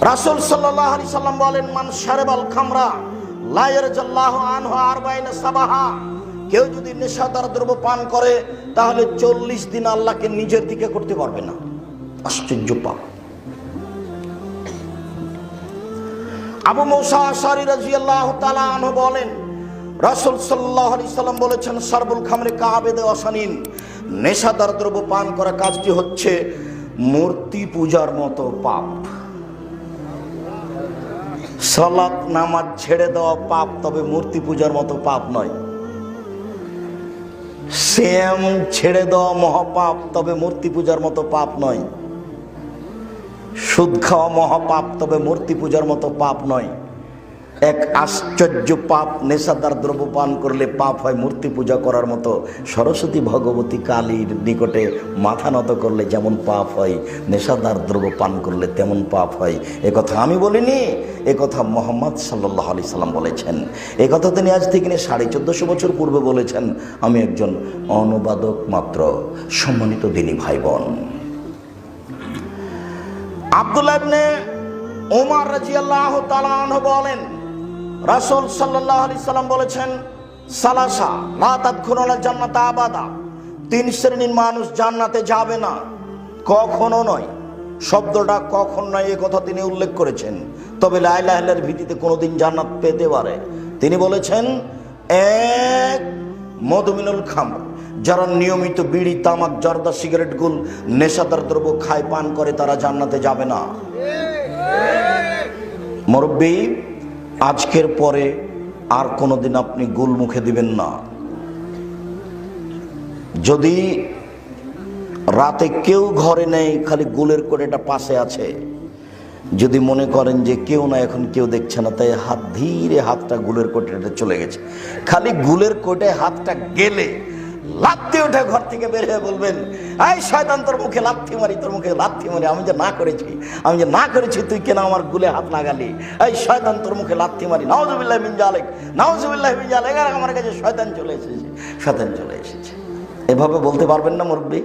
রাসূল আলাইহি সাল্লাম বলেন, মান শারাবাল খামরা, লা ইয়ারজাল্লাহু আনহু আরবাইনা সাবাহা। কেউ যদি নেশাদার দ্রব্য পান করে, তাহলে চল্লিশ দিন আল্লাহকে নিজের দিকে করতে পারবে না। আশ্চর্য পাপ। আবু মৌসা আশারি রাজিয়াল্লাহ তালা আনহু বলেন, রাসূল সাল্লাল্লাহু আলাইহি সাল্লাম বলেছেন সারবুল খামরে কাবেদে অসানিন নেশাদার দ্রব্য পান করা কাজটি হচ্ছে মূর্তি পূজার মতো পাপ। সালাত নামাজ ছেড়ে দেওয়া পাপ, তবে মূর্তি পূজার মতো পাপ নয়। শ্যাম ছেড়ে দেওয়া মহাপাপ, তবে মূর্তি পূজার মতো পাপ নয়। সুদ খাওয়া মহাপাপ, তবে মূর্তি পূজার মতো পাপ নয়। এক আশ্চর্য পাপ নেশাদার দ্রব্য পান করলে পাপ হয় মূর্তি পূজা করার মতো। সরস্বতী ভগবতী কালীর নিকটে মাথা নত করলে যেমন পাপ হয়, নেশাদার দ্রব্য পান করলে তেমন পাপ হয়। কথা আমি বলিনি কথা মোহাম্মদ সাল্লাহ আলি সাল্লাম বলেছেন। কথা তিনি আজ থেকে সাড়ে চোদ্দশো বছর পূর্বে বলেছেন। আমি একজন অনুবাদক মাত্র, সম্মানিত দিনী ভাই বোন আব্দুল্লাহ ওমার রাদিয়াল্লাহু তাআলা বলেন রাসূল সাল্লাল্লাহু আলাইহি সাল্লাম বলেছেন, সালাসা লা তাদখুলুল জান্নাতা আবাদা। তিন শ্রেণির মানুষ জান্নাতে যাবে না। কখনো নয়, শব্দটা কখন নয় এ কথা তিনি উল্লেখ করেছেন। তবে লাইলাহের ভিত্তিতে কোনোদিন জান্নাত পেতে পারে। তিনি বলেছেন, এক মধুমিনুল খাম যারা নিয়মিত বিড়ি, তামাক, জর্দা, সিগারেট গুল, নেশাদার দ্রব্য খায়, পান করে, তারা জান্নাতে যাবে না। মুরব্বী আজকের পরে আর কোনোদিন আপনি গুল মুখে দিবেন না। যদি রাতে কেউ ঘরে নেই, খালি গুলের কোটেটা পাশে আছে। যদি মনে করেন যে কেউ না, এখন কেউ দেখছে না, তাই হাত ধীরে হাতটা গুলের কোটেটা চলে গেছে। খালি গুলের কোটে হাতটা গেলে লাত্তি উঠে ঘর থেকে বের হয়ে বলবেন, এই শয়তান তোর মুখে লাথি মারি, তোর মুখে লাথি মারি, আমি যে না করেছি, আমি যে না করেছি, তুই কেন আমার গুলে হাত লাগালি এই শয়তান তোর মুখে লাথি মারি নাওজুবিল্লাহ মিন জালেক নাওজুবিল্লাহ মিন জালেক আর আমার কাছে শয়তান চলে এসেছে, শয়তান চলে এসেছে। এভাবে বলতে পারবেন না মুরব্বী?